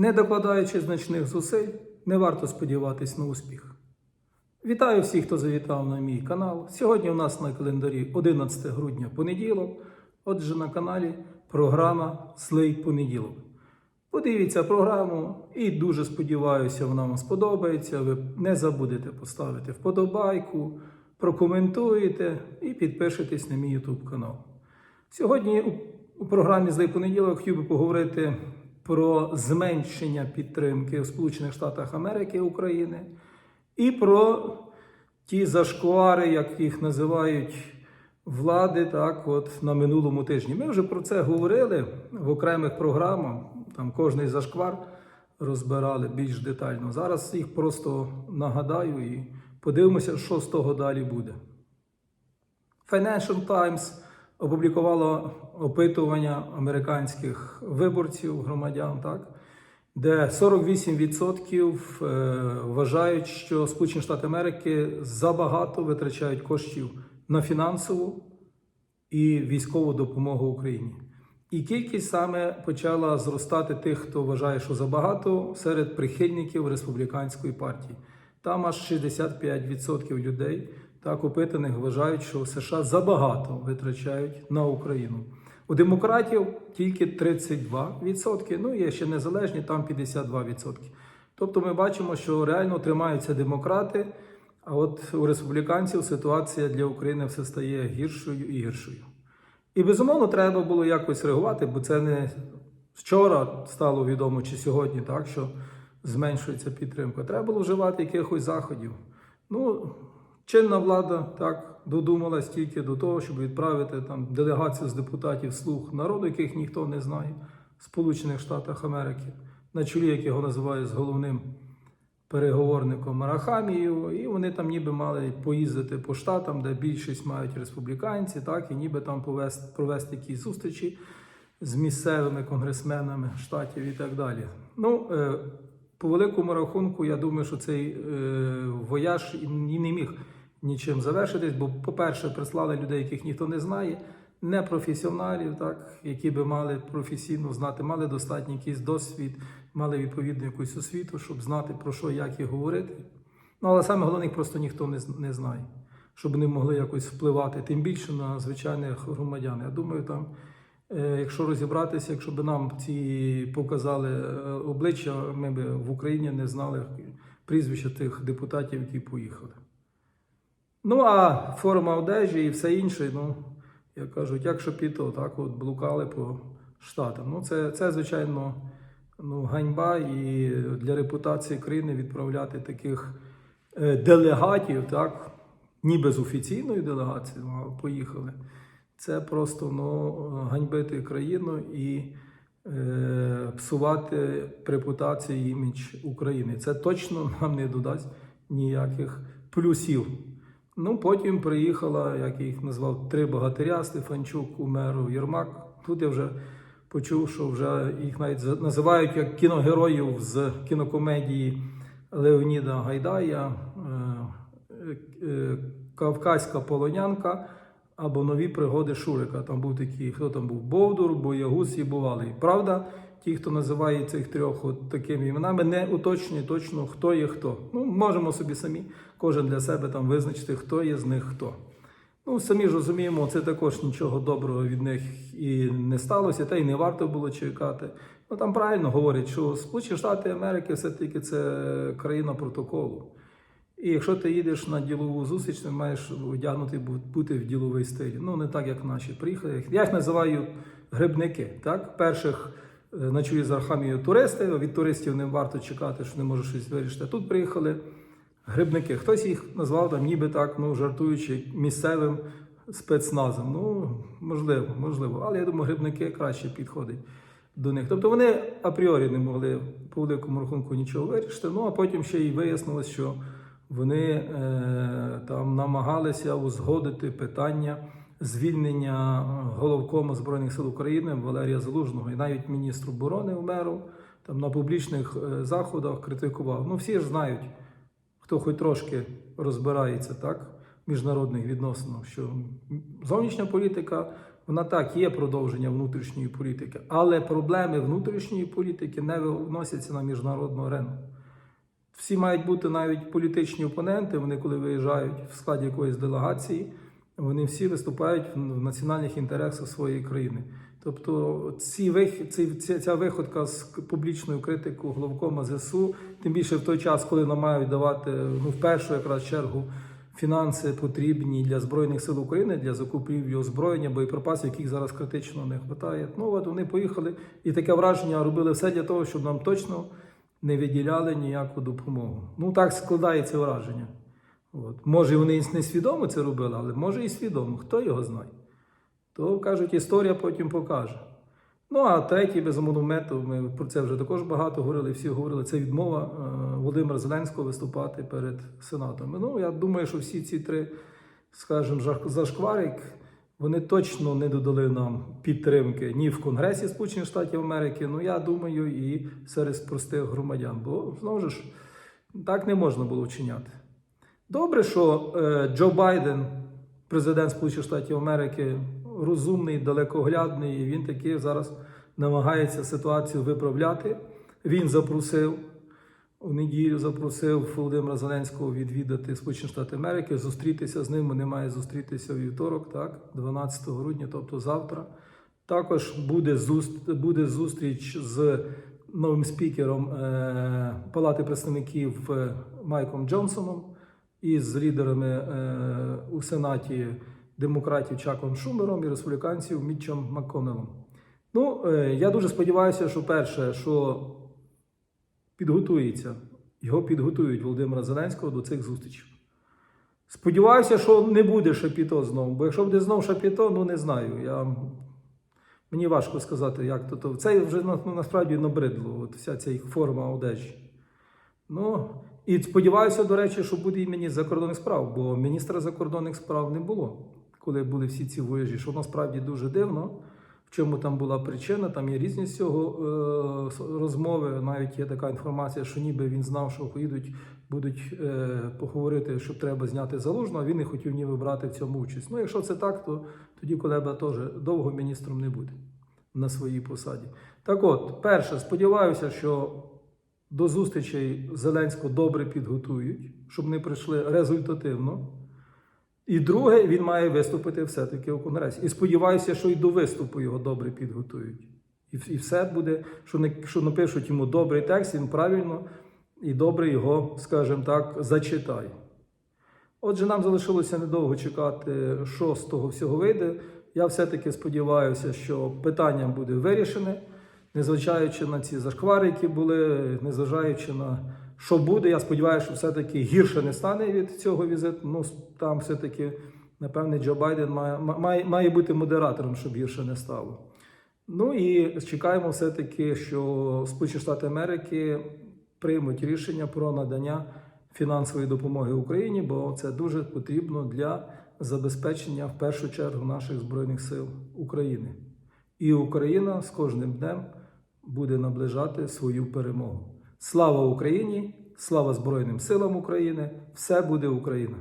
Не докладаючи значних зусиль, не варто сподіватись на успіх. Вітаю всіх, хто завітав на мій канал. Сьогодні у нас на календарі 11 грудня понеділок. Отже, на каналі програма Злий понеділок. Подивіться програму і дуже сподіваюся, вона вам сподобається. Ви не забудете поставити вподобайку, прокоментуєте і підпишитесь на мій YouTube канал. Сьогодні у, програмі Злий понеділок хотів би поговорити про зменшення підтримки в Сполучених Штатах Америки України і про ті зашквари, як їх називають влади, так от на минулому тижні. Ми вже про це говорили в окремих програмах. Там кожний зашквар розбирали більш детально. Зараз їх просто нагадаю і подивимося, що з того далі буде. Financial Times опублікувало опитування американських виборців, громадян, так, де 48% е, вважають, що Сполучені Штати Америки забагато витрачають коштів на фінансову і військову допомогу Україні. І кількість саме почала зростати тих, хто вважає, що забагато, серед прихильників республіканської партії. Там аж 65% людей, так опитаних, вважають, що США забагато витрачають на Україну. У демократів тільки 32%, ну є ще незалежні, там 52%. Тобто ми бачимо, що реально тримаються демократи, а от у республіканців ситуація для України все стає гіршою і гіршою. І безумовно треба було якось реагувати, бо це не вчора стало відомо чи сьогодні, так що зменшується підтримка. Треба було вживати якихось заходів. Ну, чинна влада так додумалась тільки до того, щоб відправити там делегацію з депутатів слуг народу, яких ніхто не знає, Сполучених Штатах Америки, на чолі, як його називають з головним переговорником Арахамією, і вони там ніби мали поїздити по штатам, де більшість мають республіканці, так, і ніби там повести, провести якісь зустрічі з місцевими конгресменами штатів і так далі. Ну, е, по великому рахунку, я думаю, що цей е, вояж і не міг нічим завершитись, бо, по-перше, прислали людей, яких ніхто не знає, не професіоналів, так, які би мали професійно знати, мали достатній якийсь досвід, мали відповідну якусь освіту, щоб знати про що, як і говорити. Ну, але саме головне, просто ніхто не, не знає, щоб вони могли якось впливати, тим більше на звичайних громадян. Я думаю, там, е, якщо розібратися, якщо б нам ці показали е, обличчя, ми б в Україні не знали прізвища тих депутатів, які поїхали. Ну, а форма одежі і все інше, ну, як кажуть, як шопіто, так от блукали по штатам. Ну, це, це звичайно, ну, ганьба і для репутації країни відправляти таких е, делегатів, так, ніби з офіційною делегацією, а поїхали. Це просто ну, ганьбити країну і е, псувати репутацію імідж України. Це точно нам не додасть ніяких плюсів. Ну, потім приїхала, як я їх назвав, три богатиря Стефанчук, Умеров, Єрмак. Тут я вже почув, що вже їх навіть називають як кіногероїв з кінокомедії Леоніда Гайдая, е, е, Кавказька полонянка або нові пригоди Шурика. Там був такий, хто там був Бовдур, Боягуз і Бувалий. Правда, ті, хто називає цих трьох от такими іменами, не уточнює точно, хто є хто. Ну, можемо собі самі кожен для себе там визначити, хто є з них хто. Ну, самі ж розуміємо, це також нічого доброго від них і не сталося, та й не варто було чекати. Ну там правильно говорять, що Сполучені Штати Америки все-таки це країна протоколу. І якщо ти їдеш на ділову зустріч, ти маєш одягнути бути в діловий стиль. Ну не так, як наші приїхали. Я їх називаю грибники. Так, перших е, на з Архамією туристи. Від туристів не варто чекати, що не може щось вирішити. Тут приїхали грибники. Хтось їх назвав там, ніби так, ну жартуючи місцевим спецназом. Ну можливо, можливо. Але я думаю, грибники краще підходять до них. Тобто вони апріорі не могли по великому рахунку нічого вирішити. Ну а потім ще й вияснилось, що вони е, там намагалися узгодити питання звільнення головкома Збройних сил України Валерія Залужного і навіть міністр оборони Умеров там на публічних е, заходах критикував. Ну всі ж знають, хто хоч трошки розбирається, так? міжнародних відносинах, що зовнішня політика, вона так є продовження внутрішньої політики, але проблеми внутрішньої політики не виносяться на міжнародну арену. Всі мають бути навіть політичні опоненти. Вони, коли виїжджають в складі якоїсь делегації, вони всі виступають в національних інтересах своєї країни. Тобто, ці вих... ці, ця, виходка з публічною критикою головкома ЗСУ, тим більше в той час, коли нам мають давати ну, в першу якраз чергу фінанси потрібні для збройних сил України для закупівлі озброєння, боєприпасів, яких зараз критично не вистачає. Ну от вони поїхали і таке враження робили все для того, щоб нам точно не виділяли ніяку допомогу. Ну так складається враження. От. Може, вони і не свідомо це робили, але може і свідомо, хто його знає. То кажуть, історія потім покаже. Ну а третій, безумовно, метод, ми про це вже також багато говорили, всі говорили, це відмова е, Володимира Зеленського виступати перед Сенатом. Ну, я думаю, що всі ці три, скажімо, зашкварик, вони точно не додали нам підтримки ні в Конгресі Сполучених Штатів Америки, ну я думаю, і серед простих громадян. Бо знову ж так не можна було вчиняти. Добре, що е, Джо Байден, президент Сполучених Штатів Америки, розумний, далекоглядний, і він таки зараз намагається ситуацію виправляти. Він запросив у неділю, запросив Володимира Зеленського відвідати Сполучені Штати Америки, зустрітися з ним. Вони мають зустрітися вівторок, так, 12 грудня, тобто завтра. Також буде буде зустріч з новим спікером е, Палати представників е, Майком Джонсоном і з лідерами е, у Сенаті демократів Чаком Шумером і республіканців Мітчем МакКоннеллом. Ну, е, я дуже сподіваюся, що перше, що підготується, його підготують Володимира Зеленського до цих зустрічей. Сподіваюся, що не буде шапіто знову, бо якщо буде знову шапіто, ну не знаю. Я... Мені важко сказати, як то. то. Це вже ну, насправді набридло, от вся ця форма одежі. Ну, і сподіваюся, до речі, що буде і міністр закордонних справ, бо міністра закордонних справ не було, коли були всі ці вояжі, що насправді дуже дивно. В чому там була причина, там є різні з цього е, розмови. Навіть є така інформація, що ніби він знав, що поїдуть, будуть е, поговорити, що треба зняти залужного, а він не хотів ніби брати в цьому участь. Ну, якщо це так, то тоді Колеба теж довго міністром не буде на своїй посаді. Так от, перше, сподіваюся, що до зустрічей Зеленського добре підготують, щоб вони прийшли результативно. І друге, він має виступити все-таки у Конгресі. І сподіваюся, що і до виступу його добре підготують. І, і все буде, що, не, що напишуть йому добрий текст, він правильно і добре його, скажімо так, зачитає. Отже, нам залишилося недовго чекати, що з того всього вийде. Я все-таки сподіваюся, що питання буде вирішене, незважаючи на ці зашквари, які були, незважаючи на що буде. Я сподіваюся, що все-таки гірше не стане від цього візиту. Ну, там все-таки, напевне, Джо Байден має, має, має бути модератором, щоб гірше не стало. Ну і чекаємо все-таки, що Сполучені Штати Америки приймуть рішення про надання фінансової допомоги Україні, бо це дуже потрібно для забезпечення в першу чергу наших збройних сил України. І Україна з кожним днем буде наближати свою перемогу. Слава Україні! Слава Збройним силам України! Все буде Україна!